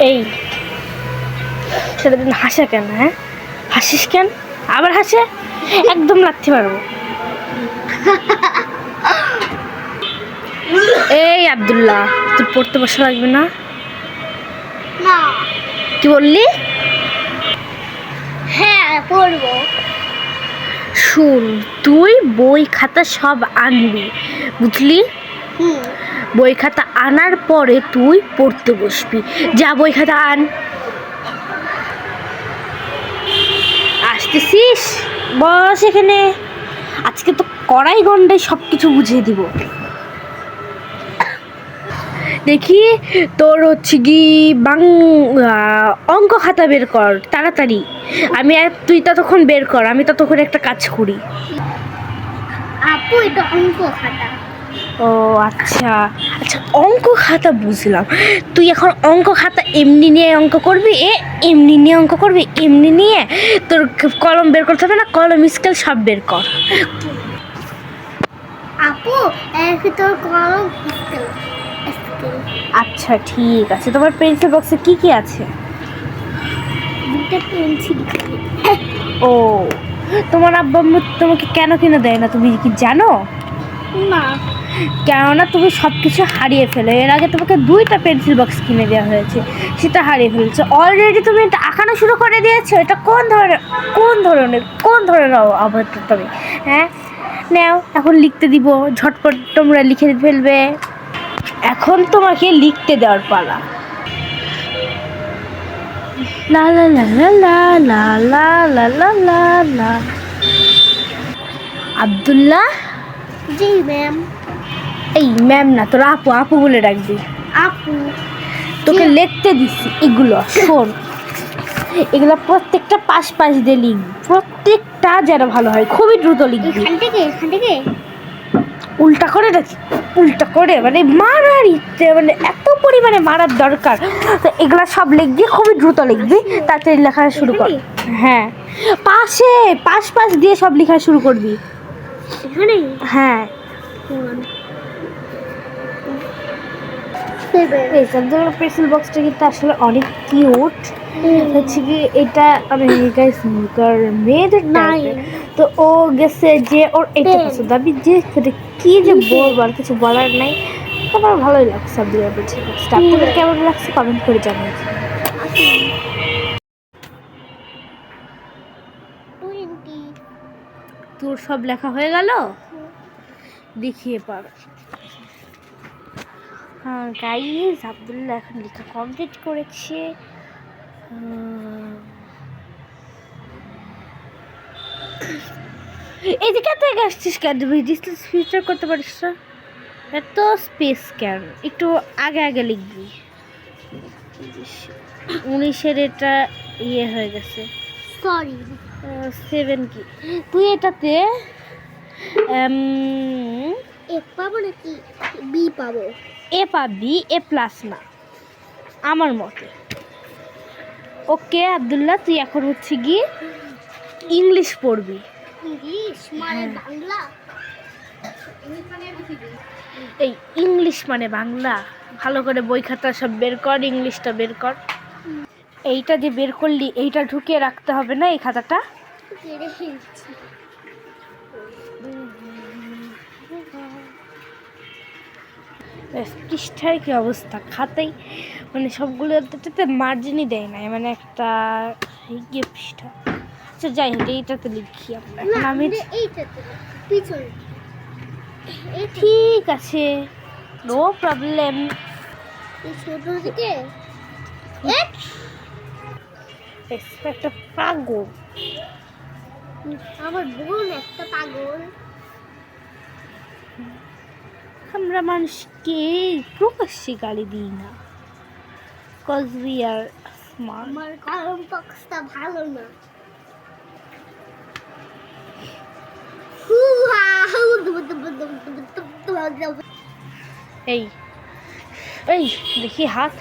এই সেটা হাসে কেন হ্যাঁ? হাসিস কেন? আবার হাসে? একদম লাগতে পারব এই আব্দুল্লাহ তোর পড়তে বসা লাগবে না? না। কি বললি? হ্যাঁ পড়ব। শুন তুই বই খাতা সব আনবি বুঝলি? হুম। বই খাতা আনার পরে তুই পড়তে বসবি। যা বই খাতা আন। আসতেছিস? বস এখানে। আজকে তো কড়াই গন্ডায় সব কিছু বুঝিয়ে দিব। দেখি, তোর হচ্ছে কি বাং অঙ্ক খাতা বের কর, তাড়াতাড়ি। আমি তুই ততক্ষণ বের কর, আমি ততক্ষণ একটা কাজ করি। আপু, এটা অঙ্ক খাতা। ও আচ্ছা। আচ্ছা অঙ্ক খাতা বুঝলাম। তুই এখন অঙ্ক খাতা এমনি নিয়ে অঙ্ক করবি? এ এমনি নিয়ে অঙ্ক করবি? এমনি নিয়ে তোর কলম বের করতে হবে না? কলম স্কেল সব বের কর। আপু তোর কলম আচ্ছা ঠিক আছে। তোমার পেন্সিল বক্সে কি কি আছে? দুটো পেন্সিল ও তোমার আব্বা আম্মু তোমাকে কেন কিনে দেয় না? তুমি কি জানো? না। কেননা তুমি সব কিছু হারিয়ে ফেলে এর আগে তোমাকে দুইটা পেন্সিল বক্স কিনে দেওয়া হয়েছে সেটা হারিয়ে ফেলেছে অলরেডি তুমি এটা আঁকানো শুরু করে দিয়েছ এটা কোন ধরনের কোন ধরনের কোন ধরনের অবস্থা তুমি হ্যাঁ নাও এখন লিখতে দিব ঝটপট তোমরা লিখে ফেলবে এখন তোমাকে লিখতে দেওয়ার পালা লা লা লা লা লা লা লা লা লা লা আবদুল্লাহ জি ম্যাম এই ম্যাম না তোর আপু আপু বলে রাখবি আপু? তোকে লিখতে দিচ্ছি এগুলো শোন। এগুলো প্রত্যেকটা পাশ পাশ দিয়ে লিখবি। প্রত্যেকটা যেন ভালো হয় খুবই দ্রুত লিখবি। এখান থেকে এখান থেকে? উল্টা করে রাখি উল্টা করে? মানে মারার ইচ্ছে মানে এত পরিমাণে মারার দরকার। তো এগুলা সব লিখবি খুবই দ্রুত লিখবি। তাড়াতাড়ি লেখা শুরু কর। হ্যাঁ। পাশে পাশ পাশ দিয়ে সব লেখা শুরু করবি। হ্যাঁ। সাবজেক্ট পেন্সিল বক্সটা কিন্তু আসলে অনেক কিউট হচ্ছে কি এটা আমেরিকায় স্নিকার মেয়েদের নাই। তো ও গেছে যে ওর এটা Pen. পছন্দ। আমি যে কি যে বলবার কিছু বলার নাই। আমার ভালোই লাগছে সাবজেক্ট পেন্সিল বক্সটা আপনাদের কেমন লাগছে কমেন্ট করে জানিয়েছি তোর সব লেখা হয়ে গেল? দেখিয়ে পার হ্যাঁ গাইজ আবদুল্লাহ এখন লেখা কমপ্লিট করেছে। এদিকে তো আসছিস কেন? ডিস্টেন্স ফিচার করতে পারিস না? এত স্পেস কেন? একটু আগে আগে লিখবি। উনিশের এটা ইয়ে হয়ে গেছে। সরি সেভেন কি? তুই এটাতে উম, এ পাবো নাকি বি পাবো? এ পাবি এ প্লাস না। আমার মতে। ওকে আবদুল্লাহ তুই এখন হচ্ছে গিয়ে ইংলিশ পড়বি। ইংলিশ মানে। বাংলা? এই ইংলিশ মানে বাংলা। ভালো করে বই খাতা সব বের কর ইংলিশটা বের কর। এইটা যে বের করলি এইটা ঢুকিয়ে রাখতে হবে না এই খাতাটা? পৃষ্ঠার কি অবস্থা? খাতাই। মানে সবগুলো এটাতে মার্জিনই দেয় না মানে একটা গিয়ে পৃষ্ঠা। আচ্ছা যাই হোক এইটাতে লিখি আমরা। আমি ঠিক আছে। নো প্রবলেম একটা পাগল। আমার বোন একটা পাগল। আমরা মানুষকে প্রকাশ্যে গালি দিই না। কজ উই আর স্মার্ট আমার কলম বক্সটা ভালো না। এই এই দেখি হাত।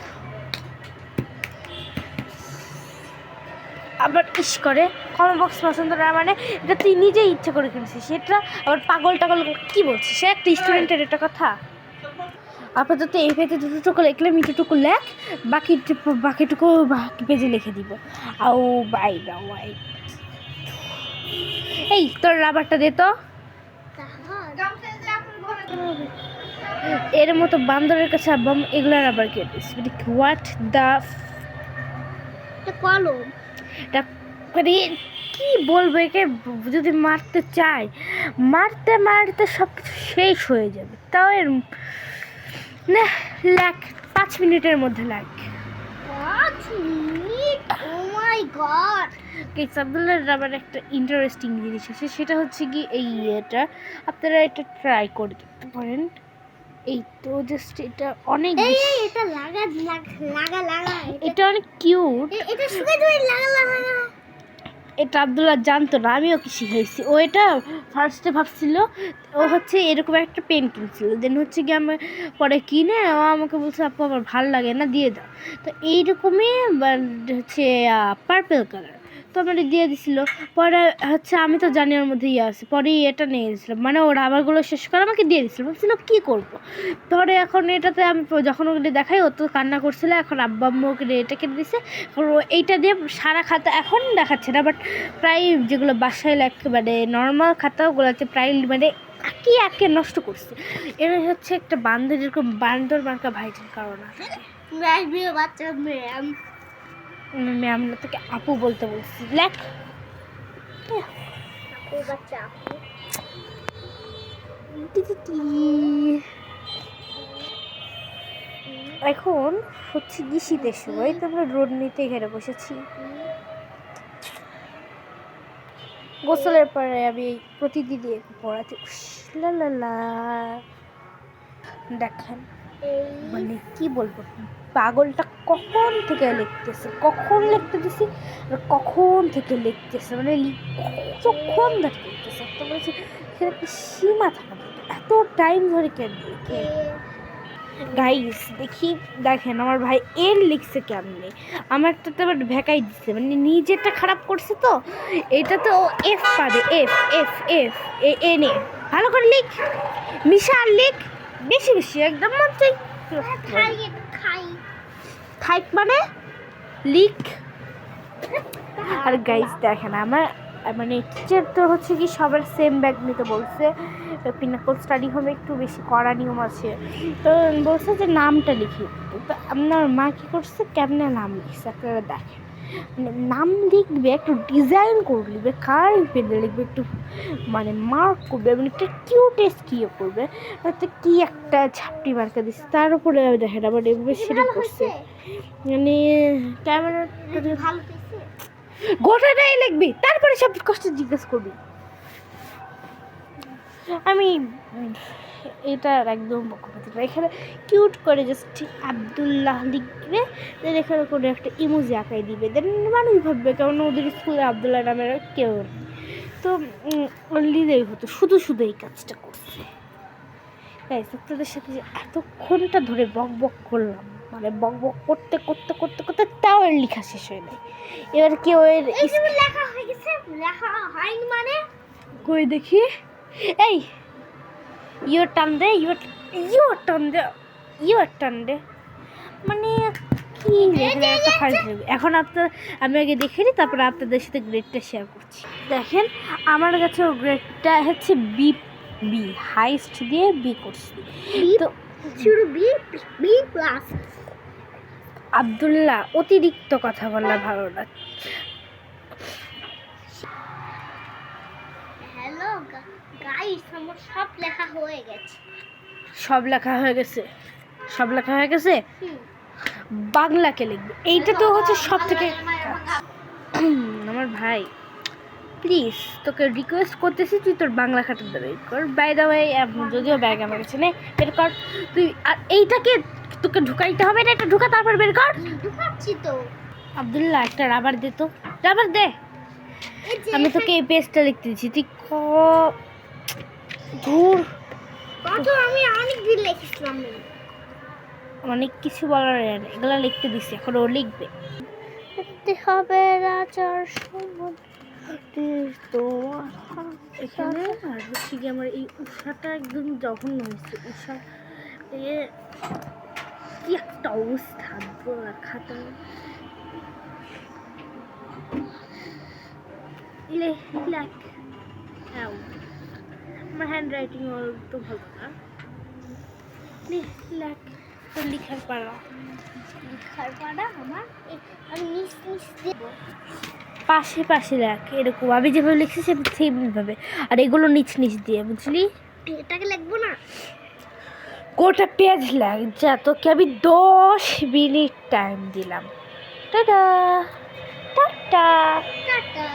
আবার ইস করে। কলম বক্স পছন্দ না মানে এটা তুই নিজেই ইচ্ছে করে কিনছিস। সেটা আবার পাগল টাগল কি বলছিস? সে একটা স্টুডেন্টের এটা কথা। আপাতত এই পেজে দুটোটুকু লিখলে মিটুটুকু লেখ বাকি বাকিটুকু বাকি পেজে লিখে দিব। আও বাই ওয়াই। এই তোর রাবারটা দে তো। এর মতো বান্দরের কাছে আব্বাম এগুলো রাবার কেটিস হোয়াট দ্য কলম। এটা মানে কি বলব একে যদি মারতে চাই মারতে মারতে সব কিছু শেষ হয়ে যাবে। তাও এর না লাখ পাঁচ মিনিটের মধ্যে লাগ পাঁচ minute? Oh my god case Abdullah rubber একটা ইন্টারেস্টিং জিনিস আছে সেটা হচ্ছে কি এই ইয়েটা আপনারা এটা ট্রাই করে দেখতে পারেন। এই তো জাস্ট এটা অনেক এটা লাগা লাগা লাগা এটা অনেক কিউট এটা শুকে লাগা লাগা এটা আবদুল্লাহ জানতো না, আমিও কি শিখাইছি? ও এটা ফার্স্টে ভাবছিল, ও হচ্ছে এরকম একটা পেন কিনছিল। দেন হচ্ছে গিয়ে আমার পরে কিনে, ও আমাকে বলছে, আপু, আমার ভালো লাগে না, দিয়ে দাও। তো এইরকমই হচ্ছে পার্পেল কালার তো আমার দিয়ে দিছিল। পরে হচ্ছে আমি তো জানি ওর মধ্যে ইয়ে আছে। পরে এটা নিয়ে দিয়েছিলাম মানে ও রাবারগুলো শেষ করে আমাকে দিয়ে দিছিল। ভাবছিল কী করব? পরে এখন এটাতে আমি যখন ওকে দেখাই, ও তো কান্না করছিল। এখন আব্বা আম্মু ওকে এটা কেটে দিছে। এখন ও এইটা দিয়ে সারা খাতা এখন দেখাচ্ছে না বাট প্রায় যেগুলো বাসায় লাগে মানে নর্মাল খাতাগুলোতে প্রায় মানে একে একে নষ্ট করছে। এর হচ্ছে একটা বান্দর যেরকম বান্দর মার্কা ভাইজান কারণ। আছে বাচ্চা ম্যাম ম্যাম না তোকে আপু বলতে বলছি। লেখ। এখন হচ্ছে কি শীতের সময় তো আমরা রোড নিতে ঘেরে বসেছি। গোসলের পরে আমি প্রতিদিন একে পড়াতে উস, লা লা লা। দেখেন। মানে কি বলব? পাগলটা কখন থেকে লিখতেছে? কখন লিখতে দিছি? আর কখন থেকে লিখতেছে? মানে কতক্ষণ ধরে লিখতেছে? একটা বলেছি সেটা একটা সীমা থাকা এত টাইম ধরে কেন লিখে? গাইস দেখি, দেখেন, আমার ভাই এর লিখছে কেমনে? আমারটা তো আবার ভেকাই দিচ্ছে মানে নিজেরটা খারাপ করছে তো? এটা তো এফ পাবে। F F F A N A ভালো করে লিখ। মিশা লিখ। বেশি বেশি একদম এটা খাইক মানে? লিক। আর গাইজ দেখেন আমার মানে টিচার তো হচ্ছে কি সবার সেম ব্যাগ নিতে বলছে। পিনাকল স্টাডি হোমে একটু বেশি কড়া নিয়ম আছে। তো বলছে যে নামটা লিখি। তো আপনার মা কী করছে কেমনে নাম লিখছে? আপনারা দেখেন। নাম লিখবে একটু ডিজাইন করে লিখবে কার পেনে লিখবে একটু মানে মার্ক করবে মানে একটা কিউটেস্ট কি করবে হয়তো কি একটা ঝাপটি মার্কা দিচ্ছে তার উপরে দেখেন আবার এভাবে সেটা করছে। মানে গোটাটাই লিখবি তারপরে সব কষ্ট জিজ্ঞেস করবি। আমি এটার একদম পক্ষপাতি না। এখানে কিউট করে জাস্ট আবদুল্লাহ লিখবে দেন এখানে কোনো একটা ইমোজি আঁকাই দিবে। দেন মানুষ ভাববে কেমন ওদের স্কুলে আবদুল্লাহ নামের কেউ নেই। তো লিদেই হতো শুধু শুধু এই কাজটা করছে। তাই আপনাদের সাথে যে এতক্ষণটা ধরে বক বক করলাম মানে বক বক করতে করতে করতে করতে তাও এর লেখা শেষ হয়ে নেই এবার কেউ যে লেখা হয়ে গেছে লেখা হয়নি মানে? কই দেখি? এই! ইয়োর টান দে ইয়োর ইয়োর টান দে ইয়োর টান দে মানে কি একটা ফার্স্ট এখন আপনার আমি আগে দেখে নিই তারপরে আপনাদের সাথে গ্রেডটা শেয়ার করছি। দেখেন আমার কাছে গ্রেডটা হচ্ছে বি বি হাইস্ট দিয়ে বি করছি। তো শুরু বি বি প্লাস আবদুল্লাহ অতিরিক্ত কথা বলা ভালো না। গাইস আমার সব লেখা হয়ে গেছে। সব লেখা হয়ে গেছে? সব লেখা হয়ে গেছে? বাংলাকে লিখবে? এইটা তো হচ্ছে সব থেকে আমার ভাই। প্লিজ তোকে রিকোয়েস্ট করতেছি তুই তোর বাংলা খাতাটা বের কর। বাই দা ওয়ে যদিও ব্যাগ আমার কাছে নেই বের কর। তুই আর এইটাকে তোকে ঢুকাইতে হবে না এটা ঢুকা তারপর বের কর। ঢুকাচ্ছি তো। আবদুল্লাহ একটা রাবার দে তো। রাবার দে। আমি তোকে এই পেজটা লিখতে দিচ্ছি। তুই ক আমি অনেক দিন লিখেছিলাম। অনেক কিছু বলার এগুলো লিখতে দিচ্ছি এখন ও লিখবে। হবে রাজার এখানে আর হচ্ছে কি আমার এই উষাটা একদম জঘন্য হয়েছে। উষা এ কি একটা অবস্থা খাতা। লেখ আমার হ্যান্ড রাইটিং তো ভালো না। লেখ লিখার পারা লিখার পাড়া আমার? আমি নিচ নিচ দেবো। পাশে পাশে লেখ এরকম। আমি যেভাবে লিখছি সে সেমভাবে। আর এগুলো নিচ নিচ দিয়ে বুঝলি? এটাকে লিখব না? গোটা পেজ লাগ যা তোকে আমি দশ মিনিট টাইম দিলাম। Tata tata. টাটা।